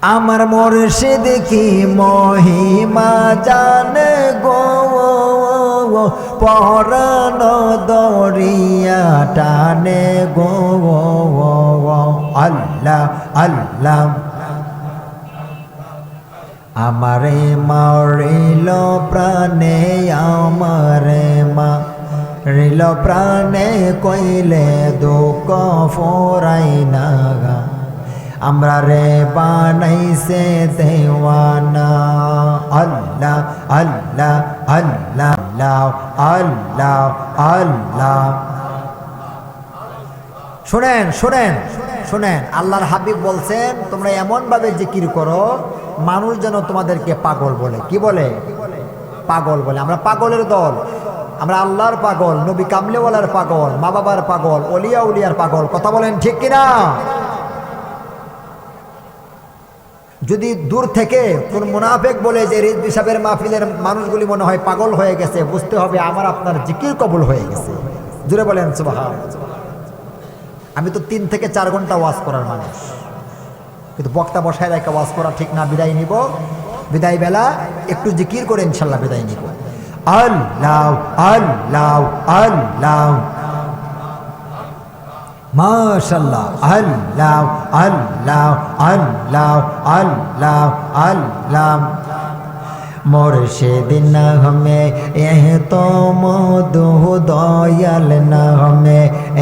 আমার মুর্শিদ কি মহিমা জানে গো? পরান দরিয়া টানে গো। আল্লাহ আল্লাহ। আমারে মারিল প্রাণে, আমারে মা রিল প্রাণে, কইলে দুঃখ ফোরাই নাগা আমরা রে বানাইছে দেওয়ানা। আল্লাহ আল্লাহ আল্লাহ আল্লাহ আল্লাহ শোনেন শোনেন শোনেন, আল্লাহর হাবিব বলছেন, তোমরা এমনভাবে জিকির করো, মানুষ যেন তোমাদেরকে পাগল বলে। কি বলে? পাগল বলে। আমরা পাগলের দল। আমরা আল্লাহর পাগল, নবী কামলেওয়ালার পাগল মা বাবার পাগল অলিয়া উলিয়ার পাগল। কথা বলেন ঠিক কিনা? যদি দূর থেকে কোন মুনাফেক বলে যে রিজবি সাহেবের মাহফিলের মানুষগুলি মনে হয় পাগল হয়ে গেছে, বুঝতে হবে আমার আপনার জিকির কবুল হয়ে গেছে। জুড়ে বলেন সুবাহ আমি তো তিন থেকে চার ঘণ্টা ওয়াজ করার মানুষ। কিন্তু বক্তা বসায় রেখে ওয়াজ করা ঠিক না, বিদায় নিব। বিদায় বেলা একটু জিকির করে ইনশাল্লাহ বিদায় নিব। আল্লাহ আল্লাহ আল্লাহ। মাশাল্লাহ আল্লাহ আল্লাহ আল্লাহ আল্লাহ আল্লাহ। মুর্শিদ না হমে, এহ তো মধু, দয়াল না হমে,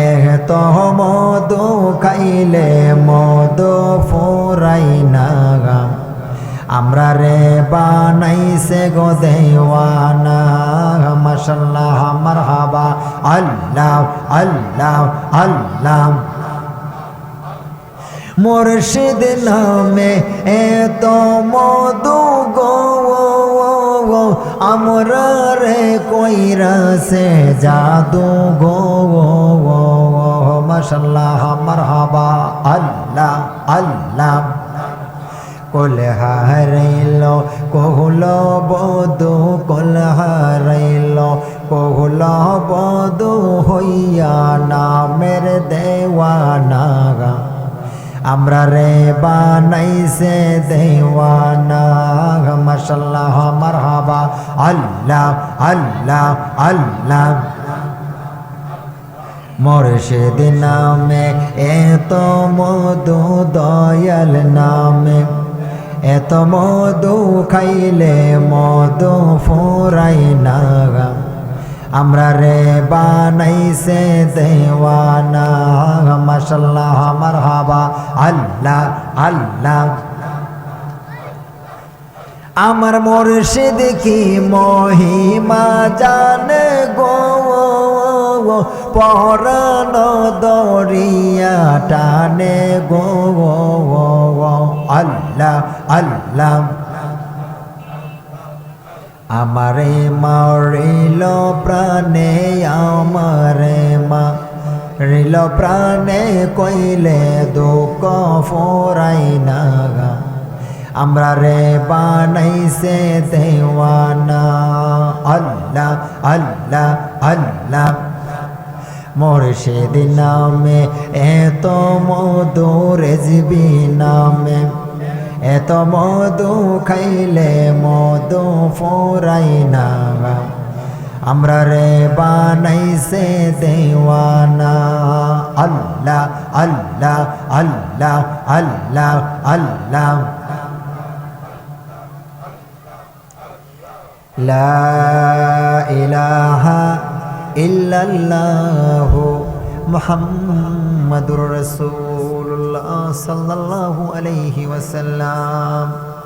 এহ তো মধু খাইলে মধু ফোরাই না গাম। আমরা রে বানাইছে গো দেওয়ানা মাশাল্লাহ মারহাবা। আল্লাহ আল্লাহ আল্লাহ। মুর্শিদ নামে এত মধু গো আমরা রে কইরা সে জাদু গো মাশাল্লাহ, মারহাবা। আল্লাহ আল্লাহ। কল হারাইল কহুল বধু কল হারাইল কহুল বধু হইয়া নামের দেওয়ানা আমরা রে বানাইছে দেওয়ানা মাশাল্লাহ, মারহাবা। আল্লাহ আল্লাহ আল্লাহ। মুর্শিদ নামে এত মধু দয়াল নামে। এত মধু খাইলে মধু ফোরাই না আমরা রে বানাইছে দেওয়ানা, মাশাল্লাহ, মারহাবা, আল্লাহ আল্লাহ। আমার মুর্শিদ কি মহিমা জানে গো? পরান দরিয়া টানে গো। আল্লাহ আল্লাহ। আমারে মারিল প্রাণে, আমারে মা রিল প্রাণে, কইলে দুঃখ ফোরাই নাগা আমরা রে বানাইছে দেওয়ানা। আল্লাহ আল্লাহ আল্লাহ। মুর্শিদ নামে এত মধু রেজবি নামে। এত মধু খাইলে মধু ফোরাই না আমরা রে বানাইছে দেওয়ানা। আল্লাহ আল্লাহ আল্লাহ আল্লাহ আল্লাহ। লা ইলাহা ইল্লাল্লাহু মুহাম্মাদুর রাসূল। صلى الله عليه وسلم.